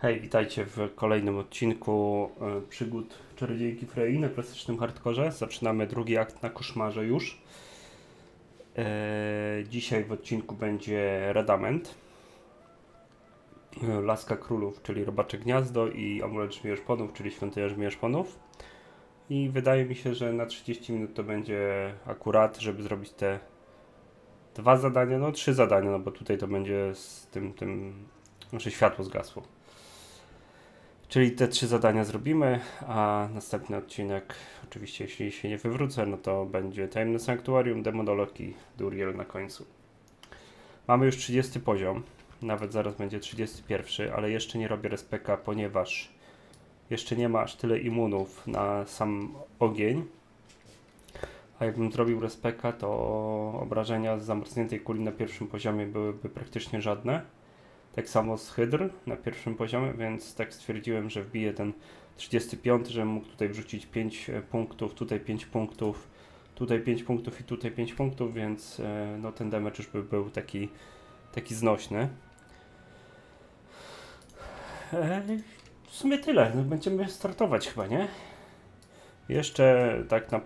Hej, witajcie w kolejnym odcinku e, przygód Czarodziejki Frey na klasycznym hardkorze. Zaczynamy drugi akt na koszmarze już. E, dzisiaj w odcinku będzie Radament, e, Laska Królów, czyli Robacze Gniazdo i Amulet Żmierz-Ponów, czyli Świątynia Żmierz-Ponów. I wydaje mi się, że na 30 minut to będzie akurat, żeby zrobić te dwa zadania, no trzy zadania, no bo tutaj to będzie z tym, tym, znaczy światło zgasło. Czyli te trzy zadania zrobimy, a następny odcinek, oczywiście jeśli się nie wywrócę, no to będzie Tajemne Sanktuarium, Demonolog i Duriel na końcu. Mamy już 30 poziom, nawet zaraz będzie 31, ale jeszcze nie robię respeka, ponieważ jeszcze nie ma aż tyle immunów na sam ogień. A jakbym zrobił respeka, to obrażenia z zamarzniętej kuli na pierwszym poziomie byłyby praktycznie żadne. Tak samo z Hydr na pierwszym poziomie, więc tak stwierdziłem, że wbiję ten 35, żebym mógł tutaj wrzucić 5 punktów, tutaj 5 punktów, tutaj 5 punktów i tutaj 5 punktów, więc e, no, ten damage już by był taki, taki znośny. E, w sumie tyle. No, będziemy startować chyba, nie? Jeszcze tak na,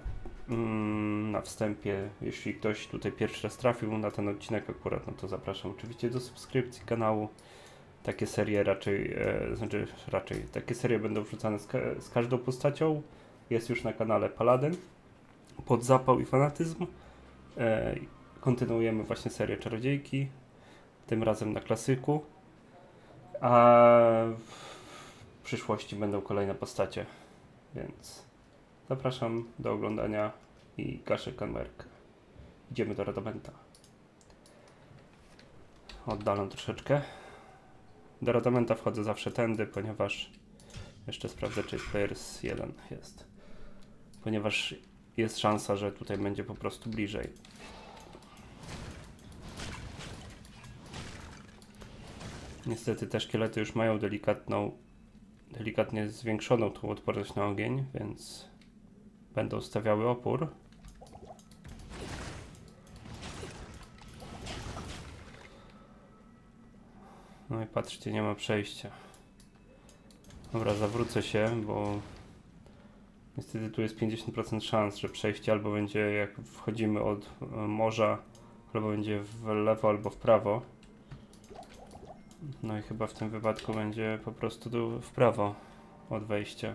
na wstępie, jeśli ktoś tutaj pierwszy raz trafił na ten odcinek akurat, no to zapraszam oczywiście do subskrypcji kanału. Takie serie raczej, e, znaczy raczej, takie serie będą wrzucane z, ka z każdą postacią. Jest już na kanale Paladin. Pod zapał i fanatyzm. E, kontynuujemy właśnie serię Czarodziejki. Tym razem na klasyku. A w przyszłości będą kolejne postacie. Więc zapraszam do oglądania i gaszę kamerkę. Idziemy do Radamenta. Oddalam troszeczkę. Do Radamenta wchodzę zawsze tędy, ponieważ jeszcze sprawdzę, czy players 1 jest. Ponieważ jest szansa, że tutaj będzie po prostu bliżej. Niestety te szkielety już mają delikatną, delikatnie zwiększoną tą odporność na ogień, więc będą stawiały opór. No i patrzcie, nie ma przejścia. Dobra, zawrócę się, bo niestety tu jest 50% szans, że przejście albo będzie jak wchodzimy od e, morza, albo będzie w lewo, albo w prawo. No i chyba w tym wypadku będzie po prostu tu w prawo od wejścia.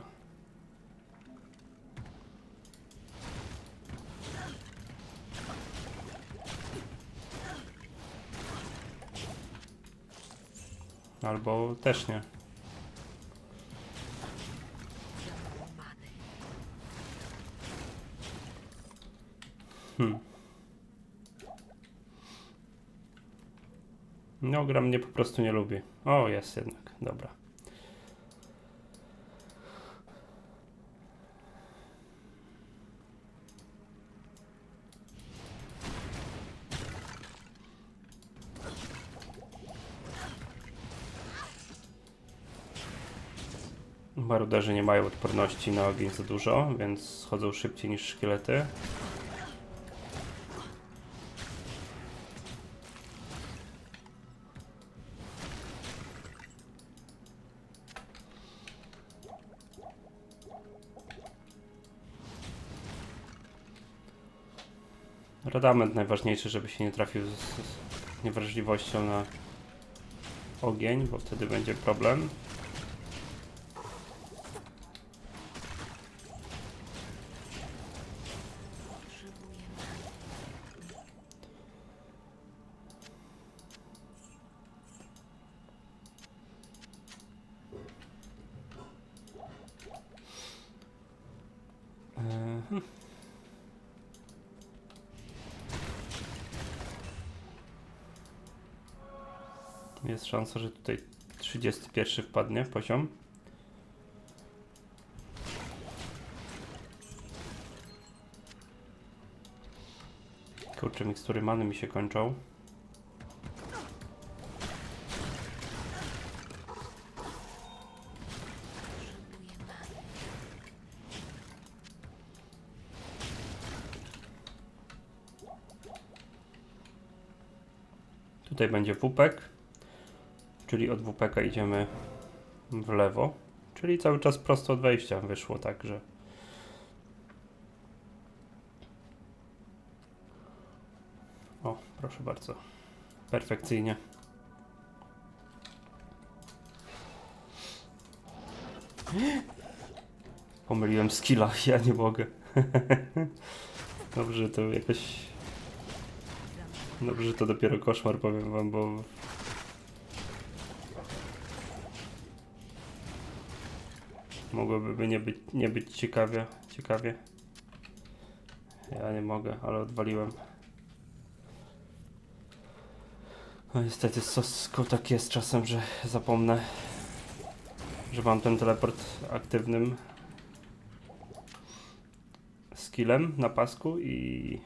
Albo też nie. Hmm. No, gra mnie po prostu nie lubi. O, jest jednak. Dobra. Maruderzy nie mają odporności na ogień za dużo, więc schodzą szybciej niż szkielety. Radament najważniejszy, żeby się nie trafił z, z niewrażliwością na ogień, bo wtedy będzie problem. Tutaj 31 wpadnie poziom. Kurczę, mikstury many mi się kończą. Tutaj będzie WPEK, czyli od WPEK idziemy w lewo, czyli cały czas prosto od wejścia wyszło, także. O, proszę bardzo. Perfekcyjnie. Pomyliłem skilla, ja nie mogę. Dobrze, to jakoś... Dobrze, to dopiero koszmar, powiem wam, bo... Mogłoby nie być, nie być ciekawie, ciekawie. Ja nie mogę, ale odwaliłem. No niestety z soską tak jest czasem, że zapomnę, że mam ten teleport aktywnym skillem na pasku i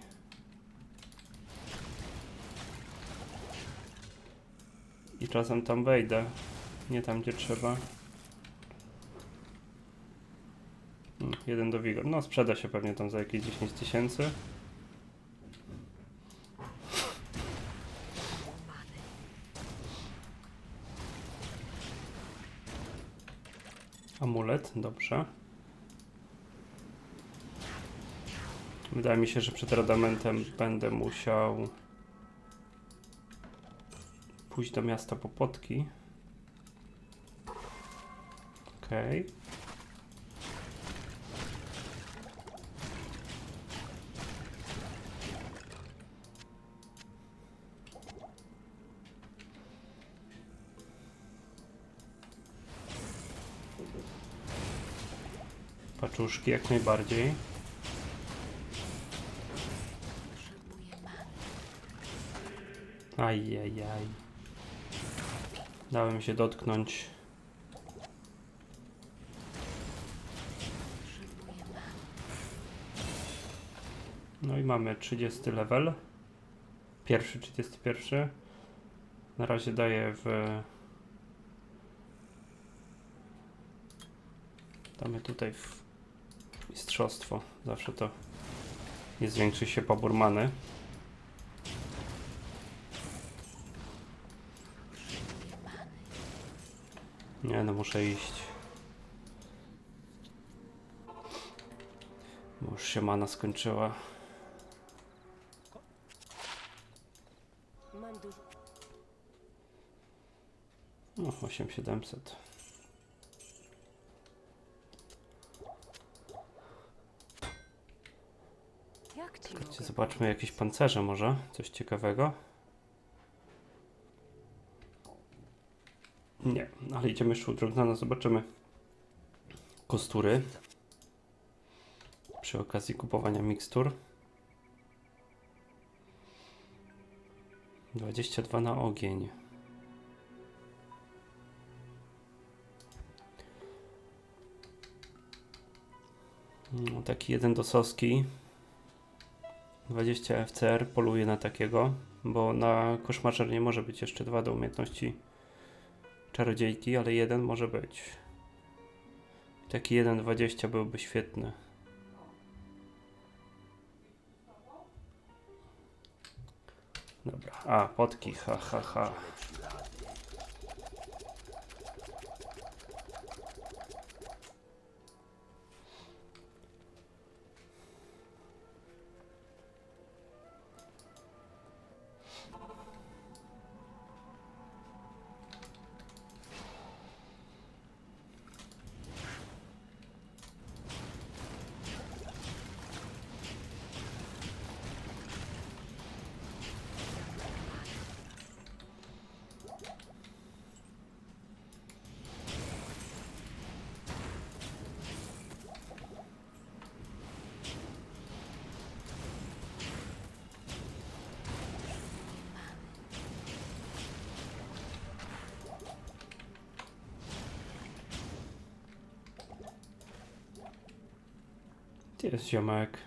i czasem tam wejdę, nie tam gdzie trzeba. Jeden do Vigor. No sprzeda się pewnie tam za jakieś 10 tysięcy. Amulet, dobrze. Wydaje mi się, że przed radamentem będę musiał pójść do miasta po potki. Okej. Paczuszki jak najbardziej. Ajajaj. Dałem się dotknąć. No i mamy 30 level. Pierwszy 31. Na razie daję w. Damy tutaj w mistrzostwo. Zawsze to nie zwiększy się pobór many. Nie no, muszę iść. Bo już się mana skończyła. No, 8700. Jak ci Czekajcie, mogę zobaczmy jakieś pancerze może. Coś ciekawego. Nie, ale idziemy jeszcze u Drognana, zobaczymy kostury. Przy okazji kupowania mikstur. 22 na ogień. No, taki jeden dosowski. 20 FCR poluje na takiego, bo na koszmarzer nie może być jeszcze dwa do umiejętności czarodziejki, ale jeden może być. Taki 1.20 byłby świetny. Dobra, a potki, ha ha ha. Gdzie jest ziomek?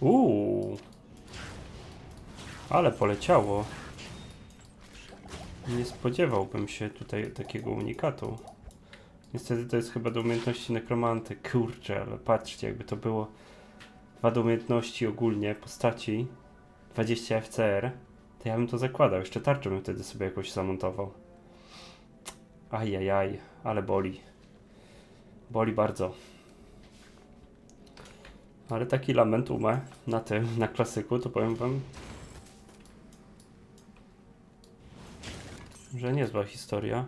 Uuu. Ale poleciało. Nie spodziewałbym się tutaj takiego unikatu. Niestety to jest chyba do umiejętności nekromanty. Kurczę, ale patrzcie, jakby to było dwa do umiejętności ogólnie postaci. 20 FCR, to ja bym to zakładał. Jeszcze tarczę bym wtedy sobie jakoś zamontował. Ajajaj, ale boli. Boli bardzo. Ale taki lament umę na tym, na klasyku, to powiem wam, że niezła historia.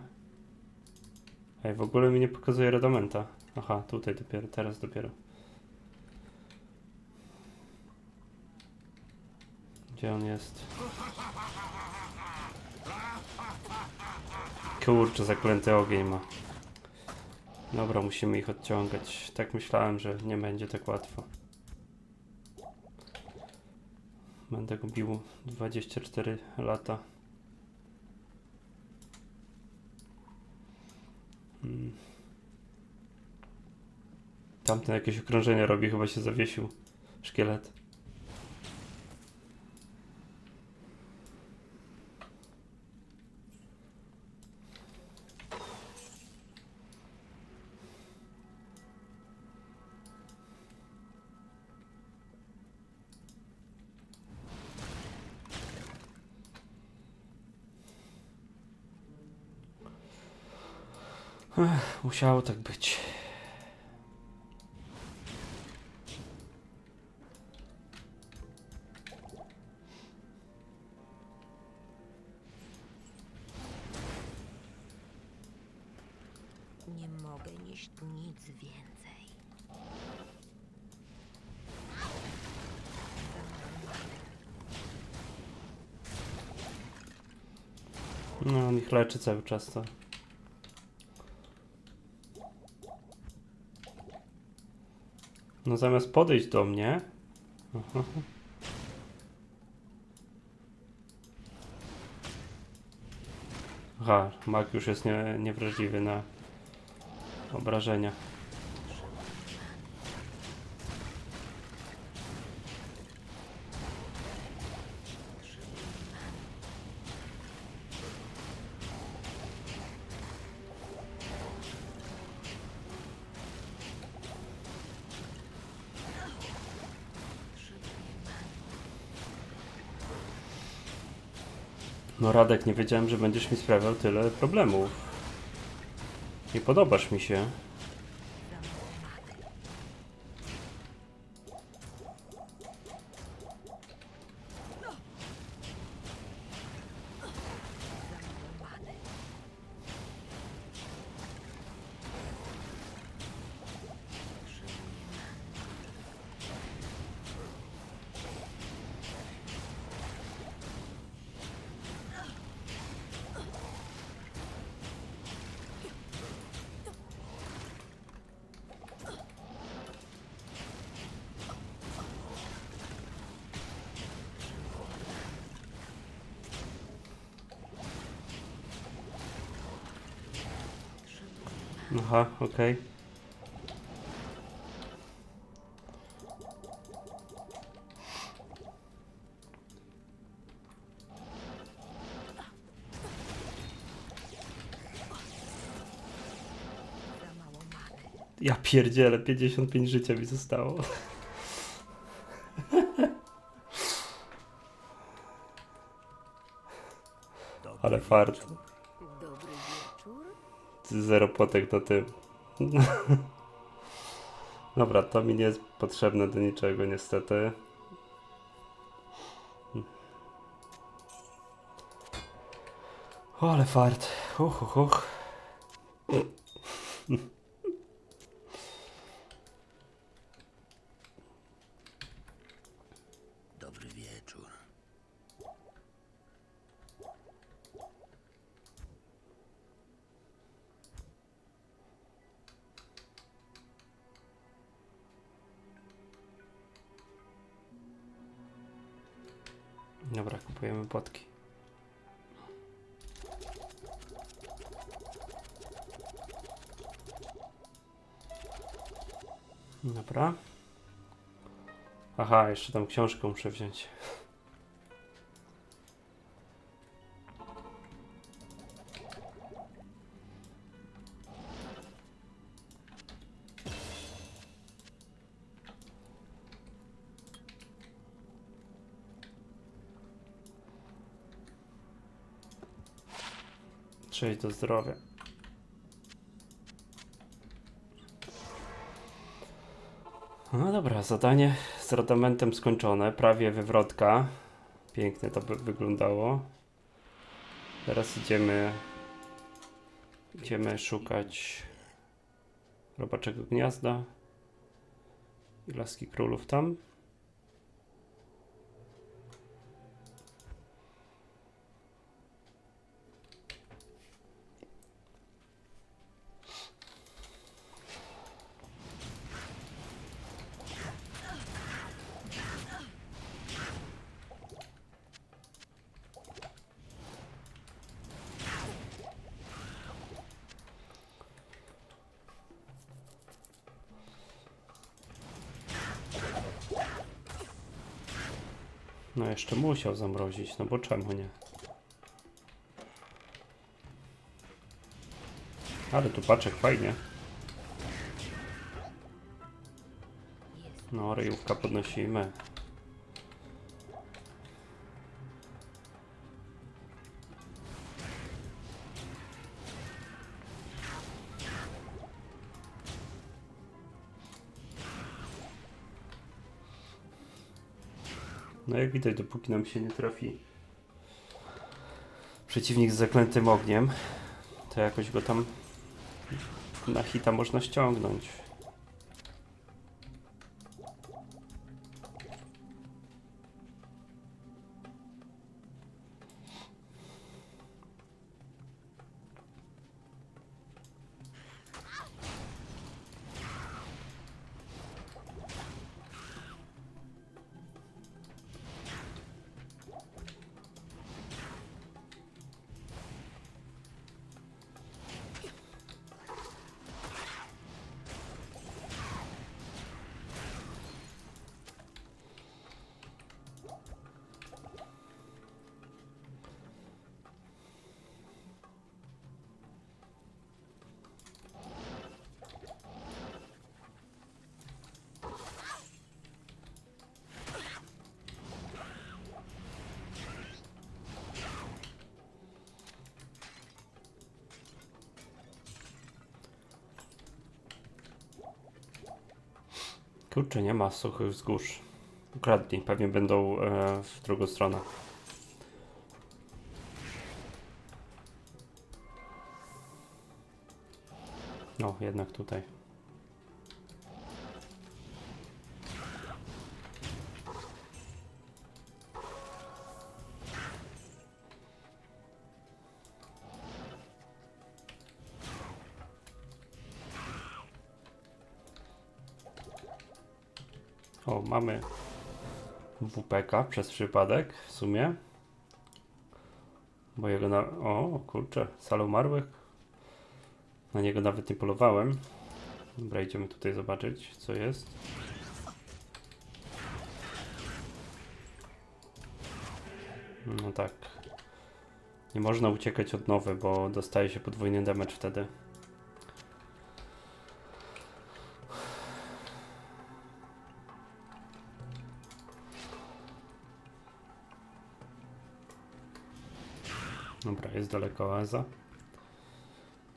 Ej, w ogóle mi nie pokazuje redamenta. Aha, tutaj dopiero, teraz dopiero. Gdzie on jest? Kurczę, zaklęty ogień ma. Dobra, musimy ich odciągać. Tak myślałem, że nie będzie tak łatwo. Będę go bił 24 lata. Hmm. Tamten jakieś okrążenie robi, chyba się zawiesił. Szkielet. Ech, musiało tak być. Nie mogę nieść nic więcej. No, on ich leczy cały czas to. No zamiast podejść do mnie. Aha. Aha, mag już jest nie, niewrażliwy na obrażenia. No Radek, nie wiedziałem, że będziesz mi sprawiał tyle problemów. Nie podobasz mi się. Aha, okej. Many. Ja pierdzielę, 55 życia mi zostało. Ale fart. Zero potek na tym. Dobra, to mi nie jest potrzebne do niczego niestety. Ale fart. Uch, uch, uch. Jeszcze tam książkę muszę wziąć. Cześć do zdrowia. No dobra, zadanie z radamentem skończone, prawie wywrotka. Pięknie to by wyglądało. Teraz idziemy idziemy szukać robaczego gniazda i laski królów tam. No jeszcze musiał zamrozić, no bo czemu nie? Ale tu paczek fajnie. No, ryjówka podnosimy. Jak widać, dopóki nam się nie trafi przeciwnik z zaklętym ogniem, to jakoś go tam na hita można ściągnąć. Kurczę, nie ma suchych wzgórz. Ukradli, pewnie będą e, w drugą stronę. No, jednak tutaj. Mamy WPK przez przypadek w sumie. Bo jego na... O, kurczę, sala umarłych. Na niego nawet nie polowałem. Dobra, idziemy tutaj zobaczyć, co jest. No tak. Nie można uciekać od nowy, bo dostaje się podwójny damage wtedy. Dobra, jest daleko oaza.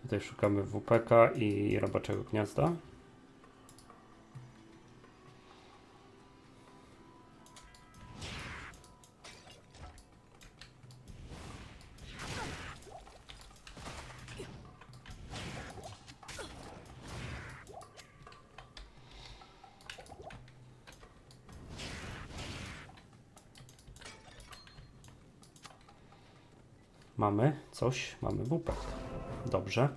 Tutaj szukamy WPK i robaczego gniazda. Coś, mamy WPK. Dobrze.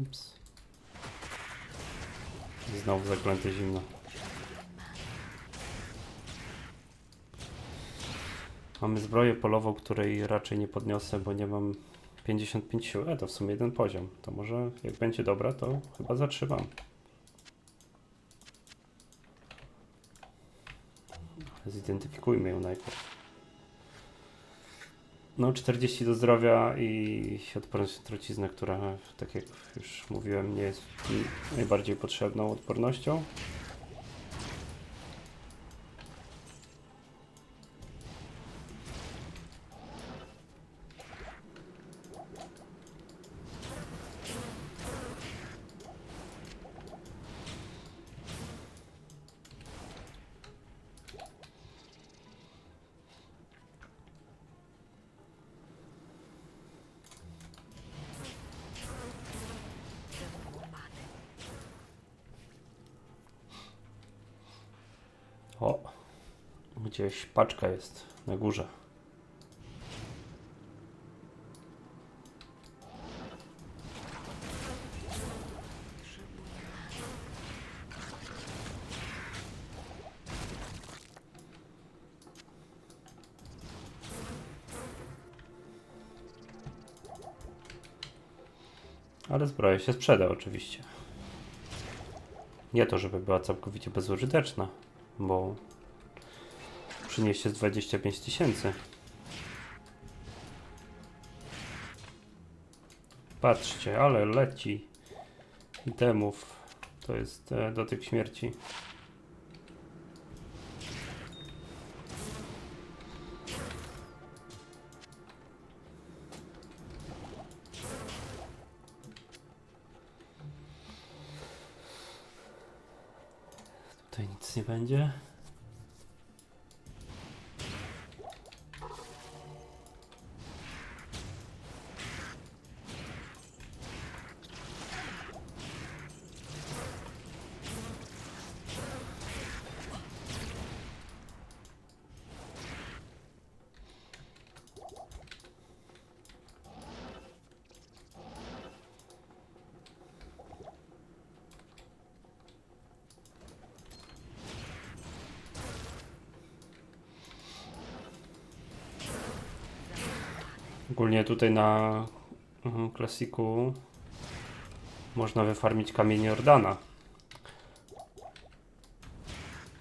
Ups. Znowu zaklęte zimno. Mamy zbroję polową, której raczej nie podniosę, bo nie mam 55 sił. E, to w sumie jeden poziom. To może jak będzie dobra, to chyba zatrzymam. Zidentyfikujmy ją najpierw. No, 40 do zdrowia i odporność na truciznę, która, tak jak już mówiłem, nie jest najbardziej potrzebną odpornością. O, gdzieś paczka jest na górze. Ale zbroja się sprzeda oczywiście. Nie to, żeby była całkowicie bezużyteczna, bo przyniesie z 25 tysięcy. Patrzcie, ale leci itemów. To jest e, dotyk śmierci. Tutaj nic nie będzie. Ogólnie tutaj na mhm, klasiku można wyfarmić kamień Jordana.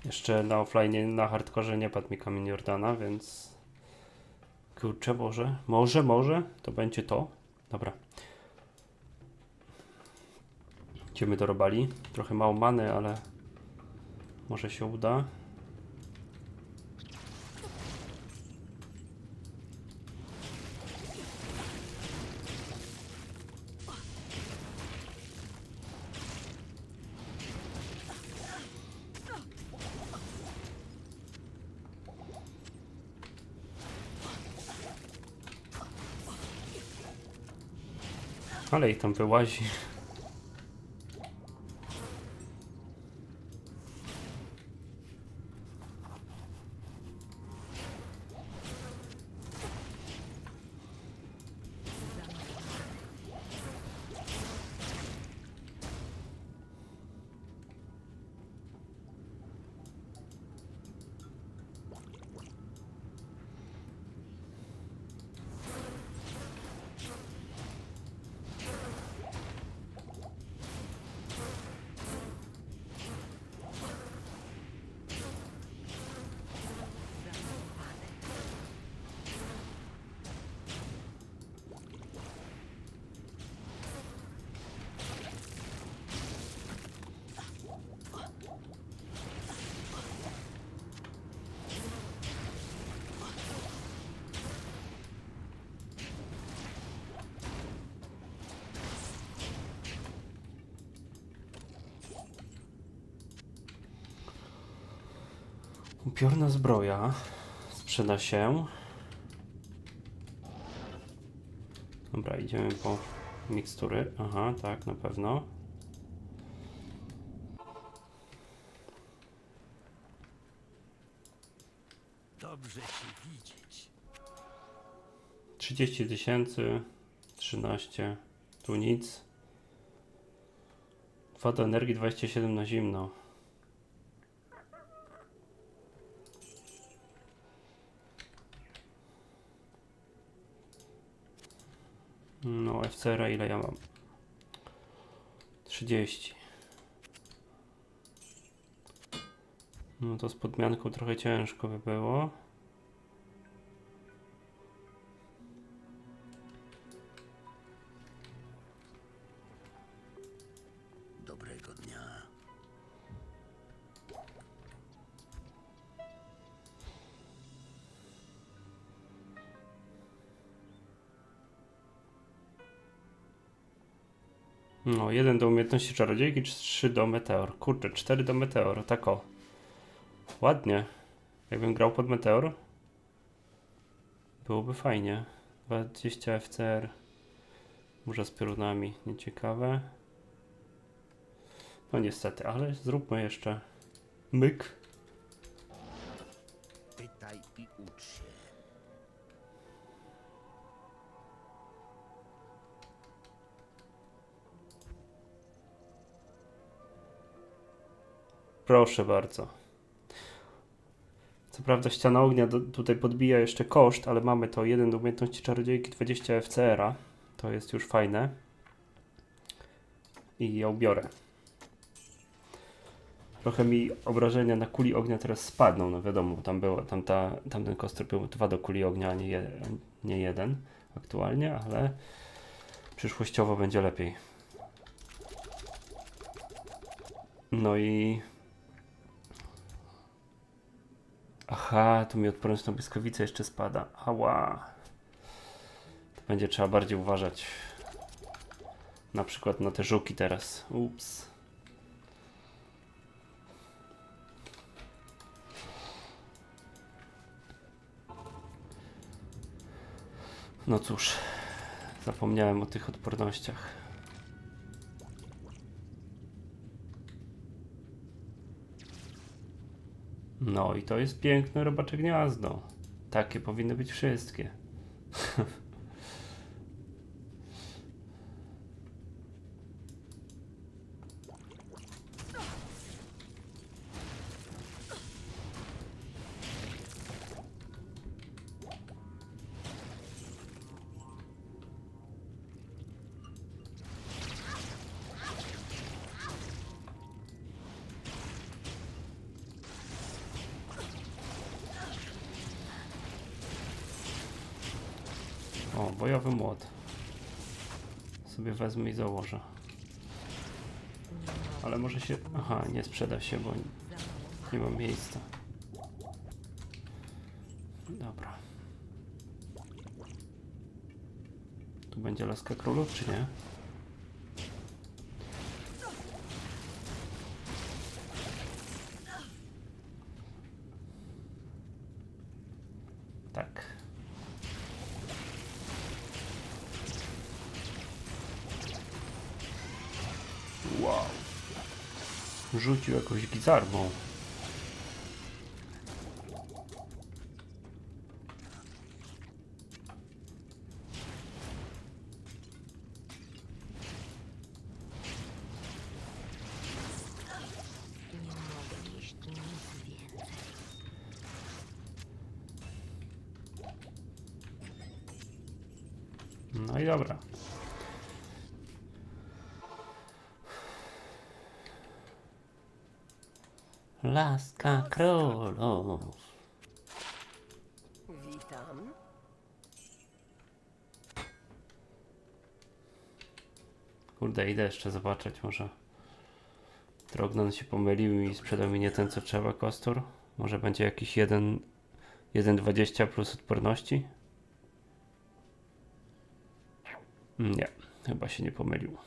Jeszcze na offline, na hardkorze nie padł mi kamień Jordana, więc kurczę, może, może, może to będzie to. Dobra. Idziemy do robali. Trochę mało many, ale może się uda. Ale i tam wyłazi. Upiorna zbroja sprzeda się. Dobra, idziemy po mikstury. Aha, tak, na pewno. Dobrze cię widzieć. 30 tysięcy, 13, tu nic. 2 do energii, 27 na zimno. FCR ile ja mam? 30. No to z podmianką trochę ciężko by było. 19 czarodziejki, 3 do meteor. Kurczę, 4 do meteor, tak o. Ładnie. Jakbym grał pod meteor, byłoby fajnie. 20 FCR. Burza z piorunami, nieciekawe. No niestety, ale zróbmy jeszcze myk. Proszę bardzo. Co prawda ściana ognia do, tutaj podbija jeszcze koszt, ale mamy to 1 do umiejętności czarodziejki, 20 FCR-a. To jest już fajne. I ją biorę. Trochę mi obrażenia na kuli ognia teraz spadną, no wiadomo, tam było, tam ta, tamten kostur był 2 do kuli ognia, a nie, je, nie jeden aktualnie, ale przyszłościowo będzie lepiej. No i Aha, tu mi odporność na błyskawice jeszcze spada. Ała. To będzie trzeba bardziej uważać. Na przykład na te żuki teraz. Ups. No cóż, zapomniałem o tych odpornościach. No i to jest piękne robacze gniazdo. Takie powinny być wszystkie. O, bojowy młot. Sobie wezmę i założę. Ale może się... Aha, nie sprzeda się, bo nie mam miejsca. Dobra. Tu będzie laska królów, czy nie? Tak. Wow. Rzucił jakąś gizarmą. No i dobra. Laska królów. Witam. Kurde, idę jeszcze zobaczyć, może Drognon się pomylił i sprzedał mi nie ten, co trzeba kostur. Może będzie jakiś 1 1,20 plus odporności? Nie, chyba się nie pomylił.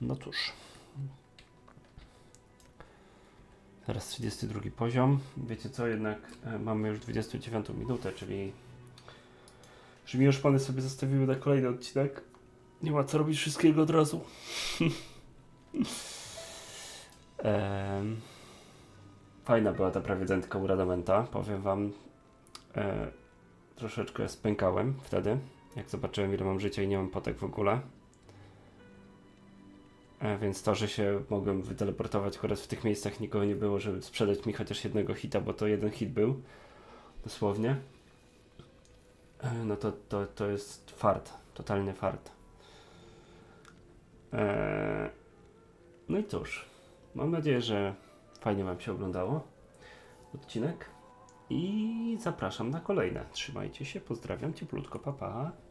No cóż. Teraz 32 poziom. Wiecie co, jednak e, mamy już 29 minutę, czyli że mi już pany sobie zostawiły na kolejny odcinek. Nie ma co robić wszystkiego od razu. Em, Fajna była ta prawie dętka u Radamenta, powiem wam. E, troszeczkę spękałem wtedy, jak zobaczyłem ile mam życia i nie mam potek w ogóle. E, więc to, że się mogłem wyteleportować akurat w tych miejscach nikogo nie było, żeby sprzedać mi chociaż jednego hita, bo to jeden hit był. Dosłownie. E, no to, to, to jest fart, totalny fart. Eee, no i cóż, mam nadzieję, że fajnie Wam się oglądało odcinek i zapraszam na kolejne. Trzymajcie się, pozdrawiam cieplutko, papa. Pa.